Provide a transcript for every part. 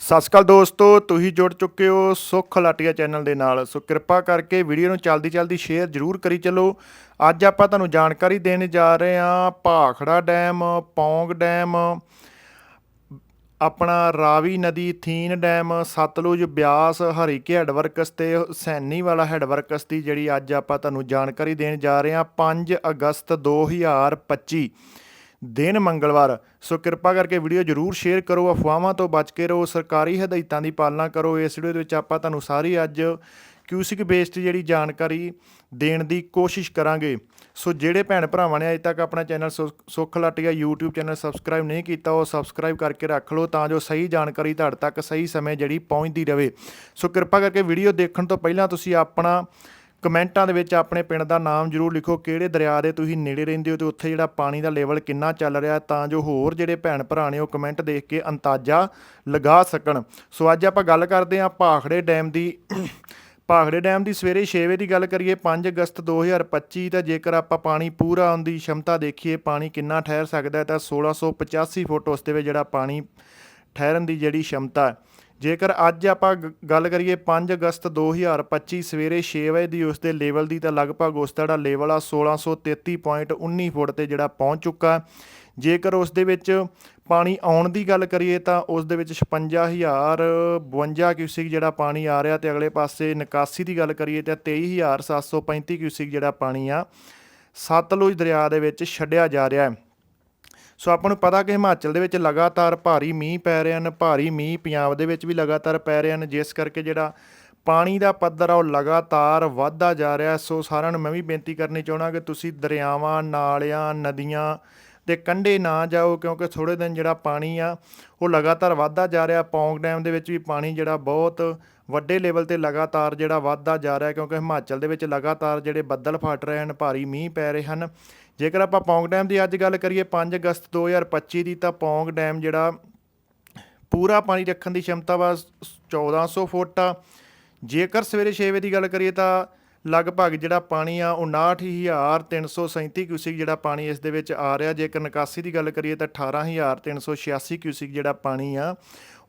ਸਤਿ ਸ਼੍ਰੀ ਅਕਾਲ ਦੋਸਤੋ, ਤੁਸੀਂ ਜੁੜ ਚੁੱਕੇ ਹੋ ਸੁੱਖ ਲਾਟੀਆ ਚੈਨਲ ਦੇ ਨਾਲ। ਸੋ ਕਿਰਪਾ ਕਰਕੇ ਵੀਡੀਓ ਨੂੰ ਚਲਦੀ ਚਲਦੀ ਸ਼ੇਅਰ ਜ਼ਰੂਰ ਕਰੀ ਚੱਲੋ। ਅੱਜ ਆਪਾਂ ਤੁਹਾਨੂੰ ਜਾਣਕਾਰੀ ਦੇਣ ਜਾ ਰਹੇ ਹਾਂ ਭਾਖੜਾ ਡੈਮ, ਪੌਂਗ ਡੈਮ, ਆਪਣਾ ਰਾਵੀ ਨਦੀ, ਥੀਨ ਡੈਮ, ਸਤਲੁਜ ਬਿਆਸ, ਹਰੀਕੇ ਹੈਡਵਰਕਸ ਤੇ ਹੁਸੈਨੀ ਵਾਲਾ ਹੈਡਵਰਕਸ ਦੀ ਜਿਹੜੀ ਅੱਜ ਆਪਾਂ ਤੁਹਾਨੂੰ ਜਾਣਕਾਰੀ ਦੇਣ ਜਾ ਰਹੇ ਹਾਂ 5 ਅਗਸਤ 2025 ਦਿਨ ਮੰਗਲਵਾਰ। ਸੋ ਕਿਰਪਾ ਕਰਕੇ ਵੀਡੀਓ ਜਰੂਰ ਸ਼ੇਅਰ ਕਰੋ, ਅਫਵਾਹਾਂ ਤੋਂ ਬਚ ਕੇ ਰਹੋ, ਸਰਕਾਰੀ ਹਦਾਇਤਾਂ ਦੀ ਪਾਲਣਾ ਕਰੋ। ਇਸ ਵੀਡੀਓ ਦੇ ਵਿੱਚ ਆਪਾਂ ਤੁਹਾਨੂੰ ਸਾਰੀ ਅੱਜ ਕਿਊਸਿਕ ਬੇਸਡ ਜਿਹੜੀ ਜਾਣਕਾਰੀ ਦੇਣ ਦੀ ਕੋਸ਼ਿਸ਼ ਕਰਾਂਗੇ। ਸੋ ਜਿਹੜੇ ਭੈਣ ਭਰਾਵਾਂ ਨੇ ਅਜੇ ਤੱਕ ਆਪਣਾ ਚੈਨਲ ਸੁ- ਸੁੱਖ ਲਾਟੀਆ YouTube ਚੈਨਲ ਸਬਸਕ੍ਰਾਈਬ ਨਹੀਂ ਕੀਤਾ, ਉਹ ਸਬਸਕ੍ਰਾਈਬ ਕਰਕੇ ਰੱਖ ਲਓ ਤਾਂ ਜੋ ਸਹੀ ਜਾਣਕਾਰੀ ਤੁਹਾਡੇ ਤੱਕ ਸਹੀ ਸਮੇਂ ਜਿਹੜੀ ਪਹੁੰਚਦੀ ਰਹੇ। ਸੋ ਕਿਰਪਾ ਕਰਕੇ ਵੀਡੀਓ ਦੇਖਣ ਤੋਂ ਪਹਿਲਾਂ ਤੁਸੀਂ ਆਪਣਾ ਕਮੈਂਟਾਂ ਦੇ ਵਿੱਚ ਆਪਣੇ ਪਿੰਡ ਦਾ ਨਾਮ ਜਰੂਰ ਲਿਖੋ। ਕਿਹੜੇ ਦਰਿਆ ਦੇ ਤੁਸੀਂ ਨੇੜੇ ਰਹਿੰਦੇ ਹੋ ਤੇ ਉੱਥੇ ਜਿਹੜਾ ਪਾਣੀ ਦਾ ਲੈਵਲ ਕਿੰਨਾ ਚੱਲ ਰਿਹਾ ਤਾਂ ਜੋ ਹੋਰ ਜਿਹੜੇ ਭੈਣ ਭਰਾ ਨੇ ਉਹ ਕਮੈਂਟ ਦੇਖ ਕੇ ਅੰਦਾਜ਼ਾ ਲਗਾ ਸਕਣ। ਸੋ ਅੱਜ ਆਪਾਂ ਗੱਲ ਕਰਦੇ ਹਾਂ ਭਾਖੜੇ ਡੈਮ ਦੀ। ਭਾਖੜੇ ਡੈਮ ਦੀ ਸਵੇਰੇ 6 ਵਜੇ ਦੀ ਗੱਲ ਕਰੀਏ 5 ਅਗਸਤ 2025 ਤਾਂ ਜੇਕਰ ਆਪਾਂ ਪਾਣੀ ਪੂਰਾ ਆਉਣ ਦੀ ਸ਼ਮਤਾ ਦੇਖੀਏ, ਪਾਣੀ ਕਿੰਨਾ ਠਹਿਰ ਸਕਦਾ ਹੈ ਤਾਂ 1685 ਫੁੱਟ ਉਸ ਦੇ ਵਿੱਚ ਜਿਹੜਾ ਪਾਣੀ ਠਹਿਰਨ ਦੀ ਜਿਹੜੀ ਸ਼ਮਤਾ ਹੈ। ਜੇਕਰ ਅੱਜ ਆਪਾਂ ਗ- ਗੱਲ ਕਰੀਏ 5 ਅਗਸਤ 2025 ਸਵੇਰੇ 6 ਵਜੇ ਦੀ ਉਸ ਦੇ ਲੈਵਲ ਦੀ ਤਾਂ ਲਗਭਗ ਉਸ ਦਾ ਜਿਹੜਾ ਲੈਵਲ ਆ 1633.19 ਫੁੱਟ ਤੇ ਜਿਹੜਾ ਪਹੁੰਚ ਚੁੱਕਾ ਜੇਕਰ ਉਸ ਦੇ ਵਿੱਚ ਪਾਣੀ ਆਉਣ ਦੀ ਗੱਲ ਕਰੀਏ ਤਾਂ ਉਸ ਦੇ ਵਿੱਚ 56052 ਕਿਊਸਿਕ ਜਿਹੜਾ ਪਾਣੀ ਆ ਰਿਹਾ ਤੇ ਅਗਲੇ ਪਾਸੇ ਨਿਕਾਸੀ ਦੀ ਗੱਲ ਕਰੀਏ ਤਾਂ 23735 ਕਿਊਸਿਕ ਜਿਹੜਾ ਪਾਣੀ ਆ ਸਤਲੁਜ ਦਰਿਆ ਦੇ ਵਿੱਚ ਛੱਡਿਆ ਜਾ ਰਿਹਾ ਹੈ। ਸੋ ਆਪਾਂ ਨੂੰ ਪਤਾ ਕਿ ਹਿਮਾਚਲ ਦੇ ਵਿੱਚ ਲਗਾਤਾਰ ਭਾਰੀ ਮੀਂਹ ਪੈ ਰਹੇ ਹਨ, ਭਾਰੀ ਮੀਂਹ ਪੰਜਾਬ ਦੇ ਵਿੱਚ ਵੀ ਲਗਾਤਾਰ ਪੈ ਰਹੇ ਹਨ, ਜਿਸ ਕਰਕੇ ਜਿਹੜਾ ਪਾਣੀ ਦਾ ਪੱਧਰ ਆ ਉਹ ਲਗਾਤਾਰ ਵੱਧਦਾ ਜਾ ਰਿਹਾ। ਸੋ ਸਾਰਿਆਂ ਨੂੰ ਮੈਂ ਵੀ ਬੇਨਤੀ ਕਰਨੀ ਚਾਹਣਾ ਕਿ ਤੁਸੀਂ ਦਰਿਆਵਾਂ, ਨਾਲਿਆਂ, ਨਦੀਆਂ ਦੇ ਕੰਢੇ ਨਾ ਜਾਓ, ਕਿਉਂਕਿ ਥੋੜੇ ਦਿਨ ਜਿਹੜਾ ਪਾਣੀ ਆ ਉਹ ਲਗਾਤਾਰ ਵੱਧਦਾ ਜਾ ਰਿਹਾ। ਪੌਂਗ ਡੈਮ ਦੇ ਵਿੱਚ ਵੀ ਪਾਣੀ ਜਿਹੜਾ ਬਹੁਤ ਵੱਡੇ ਲੈਵਲ ਤੇ ਲਗਾਤਾਰ ਜਿਹੜਾ ਵੱਧਦਾ ਜਾ ਰਿਹਾ, ਕਿਉਂਕਿ ਹਿਮਾਚਲ ਦੇ ਵਿੱਚ ਲਗਾਤਾਰ ਜਿਹੜੇ ਬੱਦਲ ਫਟ ਰਹੇ ਹਨ, ਭਾਰੀ ਮੀਂਹ ਪੈ ਰਹੇ ਹਨ। ਜੇਕਰ ਆਪਾਂ ਪੌਂਗ ਡੈਮ ਦੀ ਅੱਜ ਗੱਲ ਕਰੀਏ 5 ਅਗਸਤ 2025 ਦੀ, ਤਾਂ ਪੌਂਗ ਡੈਮ ਜਿਹੜਾ ਪੂਰਾ ਪਾਣੀ ਰੱਖਣ ਦੀ ਸ਼ਮਤਾ ਵਾ 1400 ਫੁੱਟ ਆ। ਜੇਕਰ ਸਵੇਰੇ 6 ਵਜੇ ਦੀ ਗੱਲ ਕਰੀਏ ਤਾਂ ਲਗਭਗ ਜਿਹੜਾ ਪਾਣੀ ਆ 59337 ਕਿਊਸਿਕ ਜਿਹੜਾ ਪਾਣੀ ਇਸ ਦੇ ਵਿੱਚ ਆ ਰਿਹਾ। ਜੇਕਰ ਨਿਕਾਸੀ ਦੀ ਗੱਲ ਕਰੀਏ ਤਾਂ 18386 ਕਿਊਸਿਕ ਜਿਹੜਾ ਪਾਣੀ ਆ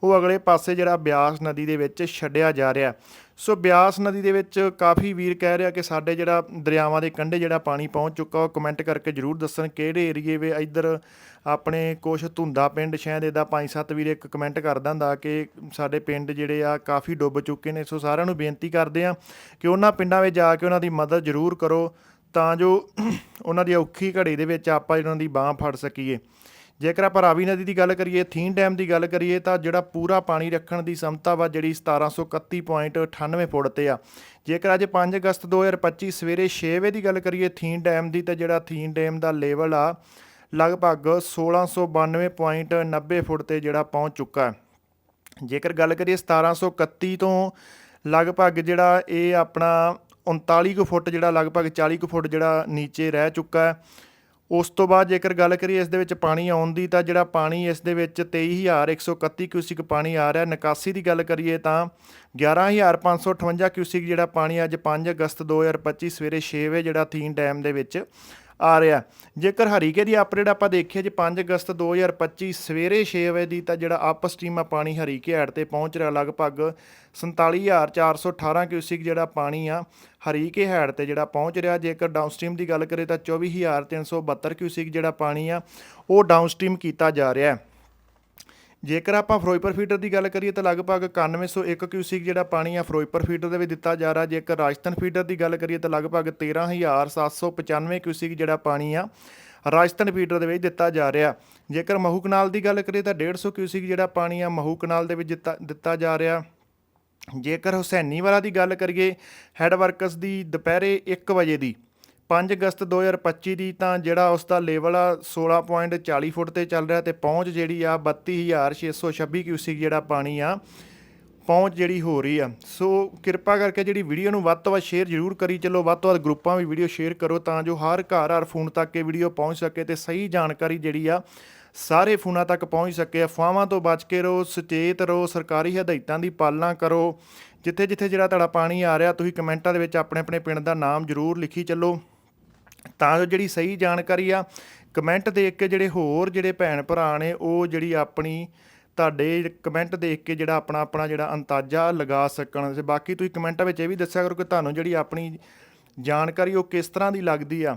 ਉਹ ਅਗਲੇ ਪਾਸੇ ਜਿਹੜਾ ਬਿਆਸ ਨਦੀ ਦੇ ਵਿੱਚ ਛੱਡਿਆ ਜਾ ਰਿਹਾ ਸੋ ਬਿਆਸ ਨਦੀ ਦੇ ਵਿੱਚ ਕਾਫੀ ਵੀਰ ਕਹਿ ਰਿਹਾ ਕਿ ਸਾਡੇ ਜਿਹੜਾ ਦਰਿਆਵਾਂ ਦੇ ਕੰਢੇ ਜਿਹੜਾ ਪਾਣੀ ਪਹੁੰਚ ਚੁੱਕਾ, ਉਹ ਕਮੈਂਟ ਕਰਕੇ ਜਰੂਰ ਦੱਸਣ ਕਿਹੜੇ ਏਰੀਏ ਵੇ ਇੱਧਰ ਆਪਣੇ ਕੁਛ ਧੁੰਦਾ ਪਿੰਡ ਸ਼ਾਇਦ ਇਹਦਾ ਪੰਜ ਸੱਤ ਵੀਰ ਇੱਕ ਕਮੈਂਟ ਕਰਦਾ ਹੁੰਦਾ ਕਿ ਸਾਡੇ ਪਿੰਡ ਜਿਹੜੇ ਆ ਕਾਫੀ ਡੁੱਬ ਚੁੱਕੇ ਨੇ। ਸੋ ਸਾਰਿਆਂ ਨੂੰ ਬੇਨਤੀ ਕਰਦੇ ਆ ਕਿ ਉਹਨਾਂ ਪਿੰਡਾਂ ਵਿੱਚ ਜਾ ਕੇ ਉਹਨਾਂ ਦੀ ਮਦਦ ਜ਼ਰੂਰ ਕਰੋ ਤਾਂ ਜੋ ਉਹਨਾਂ ਦੀ ਔਖੀ ਘੜੀ ਦੇ ਵਿੱਚ ਆਪਾਂ ਇਹਨਾਂ ਦੀ ਬਾਹ ਫੜ ਸਕੀਏ। ਜੇਕਰ ਆਪਾਂ ਰਾਵੀ ਨਦੀ ਦੀ ਗੱਲ ਕਰੀਏ, ਥੀਨ ਡੈਮ ਦੀ ਗੱਲ ਕਰੀਏ, ਤਾਂ ਜਿਹੜਾ ਪੂਰਾ ਪਾਣੀ ਰੱਖਣ ਦੀ ਸਮਤਾ ਵਾ, ਜਿਹੜੀ 1731.98 ਫੁੱਟ ਤੇ ਆ। ਜੇਕਰ ਅੱਜ 5 ਅਗਸਤ 2025 ਸਵੇਰੇ 6 ਵਜੇ ਦੀ ਗੱਲ ਕਰੀਏ, ਥੀਨ ਡੈਮ ਦੀ, ਤਾਂ ਜਿਹੜਾ ਥੀਨ ਡੈਮ ਦਾ ਲੈਵਲ ਆ, ਲਗਭਗ 1692.90 ਫੁੱਟ ਤੇ ਜਿਹੜਾ ਪਹੁੰਚ ਚੁੱਕਾ ਹੈ। ਜੇਕਰ ਗੱਲ ਕਰੀਏ 1731 ਤੋਂ, ਲਗਭਗ ਜਿਹੜਾ ਇਹ ਆਪਣਾ 39 ਕੁ ਫੁੱਟ, ਜਿਹੜਾ ਲਗਭਗ 40 ਕੁ ਫੁੱਟ ਜਿਹੜਾ ਨੀਚੇ ਰਹਿ ਚੁੱਕਾ ਹੈ ਉਸ ਤੋਂ ਬਾਅਦ ਜੇਕਰ ਗੱਲ ਕਰੀਏ ਇਸ ਦੇ ਵਿੱਚ ਪਾਣੀ ਆਉਣ ਦੀ, ਤਾਂ ਜਿਹੜਾ ਪਾਣੀ ਇਸ ਦੇ ਵਿੱਚ 23131 ਕਿਊਸਿਕ ਪਾਣੀ ਆ ਰਿਹਾ, ਨਿਕਾਸੀ ਦੀ ਗੱਲ ਕਰੀਏ ਤਾਂ 11558 ਕਿਊਸਿਕ ਜਿਹੜਾ ਪਾਣੀ ਅੱਜ 5 ਅਗਸਤ 2025 ਸਵੇਰੇ 6 ਵਜੇ ਜਿਹੜਾ ਥੀਨ ਡੈਮ ਦੇ ਵਿੱਚ ਆ ਰਿਹਾ ਜੇਕਰ ਹਰੀਕੇ ਦੀ ਅਪਡੇਟ ਆਪਾਂ ਦੇਖੀਏ ਜੇ 5 ਅਗਸਤ 2025 ਸਵੇਰੇ 6 ਵਜੇ ਦੀ ਤਾਂ ਜਿਹੜਾ ਅਪ ਸਟ੍ਰੀਮ ਆ ਪਾਣੀ ਹਰੀਕੇ ਹੈਡ ਤੇ ਪਹੁੰਚ ਰਿਹਾ, ਲਗਭਗ 47418 ਕਿਊਸਿਕ ਜਿਹੜਾ ਪਾਣੀ ਆ ਹਰੀਕੇ ਹੈਡ ਤੇ ਜਿਹੜਾ ਪਹੁੰਚ ਰਿਹਾ। ਜੇਕਰ ਡਾਊਨਸਟ੍ਰੀਮ ਦੀ ਗੱਲ ਕਰੇ ਤਾਂ 24372 ਕਿਊਸਿਕ ਜਿਹੜਾ ਪਾਣੀ ਆ, ਉਹ ਡਾਊਨਸਟ੍ਰੀਮ ਕੀਤਾ ਜਾ ਰਿਹਾ ਹੈ। ਜੇਕਰ ਆਪਾਂ ਫਿਰੋਜ਼ਪੁਰ ਫੀਡਰ ਦੀ ਗੱਲ ਕਰੀਏ ਤਾਂ ਲਗਭਗ 9101 ਕਿਊਸਿਕ ਜਿਹੜਾ ਪਾਣੀ ਆ ਫਿਰੋਜ਼ਪੁਰ ਫੀਡਰ ਦੇ ਵਿੱਚ ਦਿੱਤਾ ਜਾ ਰਿਹਾ। ਜੇਕਰ ਰਾਜਸਥਾਨ ਫੀਡਰ ਦੀ ਗੱਲ ਕਰੀਏ ਤਾਂ ਲਗਭਗ 13795 ਕਿਊਸਿਕ ਜਿਹੜਾ ਪਾਣੀ ਆ ਰਾਜਸਥਾਨ ਫੀਡਰ ਦੇ ਵਿੱਚ ਦਿੱਤਾ ਜਾ ਰਿਹਾ। ਜੇਕਰ ਮਹੂ ਕਨਾਲ ਦੀ ਗੱਲ ਕਰੀਏ ਤਾਂ 150 ਕਿਊਸਿਕ ਜਿਹੜਾ ਪਾਣੀ ਆ ਮਹੂ ਕਨਾਲ ਦੇ ਵਿੱਚ ਦਿੱਤਾ ਦਿੱਤਾ ਜਾ ਰਿਹਾ। ਜੇਕਰ ਹੁਸੈਨੀਵਾਲਾ ਦੀ ਗੱਲ ਕਰੀਏ ਹੈਡ ਵਰਕਸ ਦੀ ਦੁਪਹਿਰੇ 1 ਵਜੇ ਦੀ 5 ਅਗਸਤ 2025 ਦੀ ਤਾਂ ਜਿਹੜਾ ਉਸ ਦਾ ਲੈਵਲ ਆ 16.40 ਫੁੱਟ ਤੇ ਚੱਲ ਰਿਹਾ ਤੇ ਪਹੁੰਚ ਜਿਹੜੀ ਆ 32626 ਕਿਊਸਿਕ ਜਿਹੜਾ ਪਾਣੀ ਆ, ਪਹੁੰਚ ਜਿਹੜੀ ਹੋ ਰਹੀ ਆ। ਸੋ ਕਿਰਪਾ ਕਰਕੇ ਜਿਹੜੀ ਵੀਡੀਓ ਨੂੰ ਵੱਧ ਤੋਂ ਵੱਧ ਸ਼ੇਅਰ ਜ਼ਰੂਰ ਕਰੀ ਚੱਲੋ, ਵੱਧ ਤੋਂ ਵੱਧ ਗਰੁੱਪਾਂ ਵੀ ਵੀਡੀਓ ਸ਼ੇਅਰ ਕਰੋ ਤਾਂ ਜੋ ਹਰ ਘਰ, ਹਰ ਫੋਨ ਤੱਕ ਇਹ ਵੀਡੀਓ ਪਹੁੰਚ ਸਕੇ ਤੇ ਸਹੀ ਜਾਣਕਾਰੀ ਜਿਹੜੀ ਆ ਸਾਰੇ ਫੋਨਾਂ ਤੱਕ ਪਹੁੰਚ ਸਕੇ। ਅਫਵਾਹਾਂ ਤੋਂ ਬਚ ਕੇ ਰਹੋ, ਸੁਚੇਤ ਰਹੋ, ਸਰਕਾਰੀ ਹਦਾਇਤਾਂ ਦੀ ਪਾਲਣਾ ਕਰੋ। ਜਿੱਥੇ ਜਿੱਥੇ ਜਿਹੜਾ ਤੁਹਾਡਾ ਪਾਣੀ ਆ ਰਿਹਾ, ਤੁਸੀਂ ਕਮੈਂਟਾਂ ਦੇ ਵਿੱਚ ਆਪਣੇ ਆਪਣੇ ਪਿੰਡ ਦਾ ਨਾਮ ਜ਼ਰੂਰ ਲਿਖੀ ਚੱਲੋ। ਤਾਂ ਜੋ ਜਿਹੜੀ ਸਹੀ ਜਾਣਕਾਰੀ ਆ ਕਮੈਂਟ ਦੇਖ ਕੇ ਜਿਹੜੇ ਹੋਰ ਜਿਹੜੇ ਭੈਣ ਭਰਾ ਨੇ, ਉਹ ਜਿਹੜੀ ਆਪਣੀ ਤੁਹਾਡੇ ਕਮੈਂਟ ਦੇਖ ਕੇ ਜਿਹੜਾ ਆਪਣਾ ਆਪਣਾ ਜਿਹੜਾ ਅੰਦਾਜ਼ਾ ਲਗਾ ਸਕਣ। ਤੇ ਬਾਕੀ ਤੁਸੀਂ ਕਮੈਂਟਾਂ ਵਿੱਚ ਇਹ ਵੀ ਦੱਸਿਆ ਕਰੋ ਕਿ ਤੁਹਾਨੂੰ ਜਿਹੜੀ ਆਪਣੀ ਜਾਣਕਾਰੀ ਉਹ ਕਿਸ ਤਰ੍ਹਾਂ ਦੀ ਲੱਗਦੀ ਆ।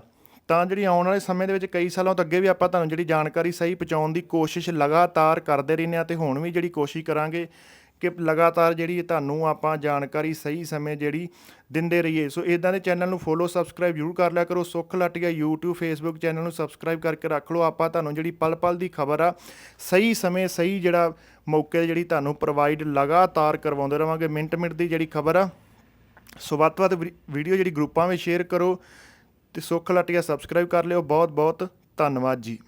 ਤਾਂ ਜਿਹੜੀ ਆਉਣ ਵਾਲੇ ਸਮੇਂ ਦੇ ਵਿੱਚ ਕਈ ਸਾਲਾਂ ਤੋਂ ਅੱਗੇ ਵੀ ਆਪਾਂ ਤੁਹਾਨੂੰ ਜਿਹੜੀ ਜਾਣਕਾਰੀ ਸਹੀ ਪਹੁੰਚਾਉਣ ਦੀ ਕੋਸ਼ਿਸ਼ ਲਗਾਤਾਰ ਕਰਦੇ ਰਹਿੰਦੇ ਆ ਤੇ ਹੁਣ ਵੀ ਜਿਹੜੀ ਕੋਸ਼ਿਸ਼ ਕਰਾਂਗੇ ਕਿ ਲਗਾਤਾਰ ਜਿਹੜੀ ਤੁਹਾਨੂੰ ਆਪਾਂ ਜਾਣਕਾਰੀ ਸਹੀ ਸਮੇਂ ਜਿਹੜੀ ਦਿੰਦੇ ਰਹੀਏ। ਸੋ ਇਦਾਂ ਦੇ ਚੈਨਲ ਨੂੰ ਫੋਲੋ ਸਬਸਕ੍ਰਾਈਬ ਜ਼ਰੂਰ ਕਰ ਲਿਆ ਕਰੋ। ਸੁੱਖ ਲਟਿਆ YouTube, Facebook ਚੈਨਲ ਨੂੰ ਸਬਸਕ੍ਰਾਈਬ ਕਰਕੇ ਰੱਖ ਲਓ। ਆਪਾਂ ਤੁਹਾਨੂੰ ਜਿਹੜੀ ਪਲ ਪਲ ਦੀ ਖਬਰ ਆ, ਸਹੀ ਸਮੇਂ, ਸਹੀ ਜਿਹੜਾ ਮੌਕੇ ਜਿਹੜੀ ਤੁਹਾਨੂੰ ਪ੍ਰੋਵਾਈਡ ਲਗਾਤਾਰ ਕਰਵਾਉਂਦੇ ਰਵਾਂਗੇ। ਮਿੰਟ ਮਿੰਟ ਦੀ ਜਿਹੜੀ ਖਬਰ ਆ, ਸੋ ਵੱਧ ਤੋਂ ਵੱਧ ਵੀ- ਵੀਡੀਓ ਜਿਹੜੀ ਗਰੁੱਪਾਂ ਵਿੱਚ ਸ਼ੇਅਰ ਕਰੋ ਤੇ ਸੁੱਖ ਲਟਿਆ ਸਬਸਕ੍ਰਾਈਬ ਕਰ ਲਿਓ। ਬਹੁਤ ਬਹੁਤ ਧੰਨਵਾਦ ਜੀ।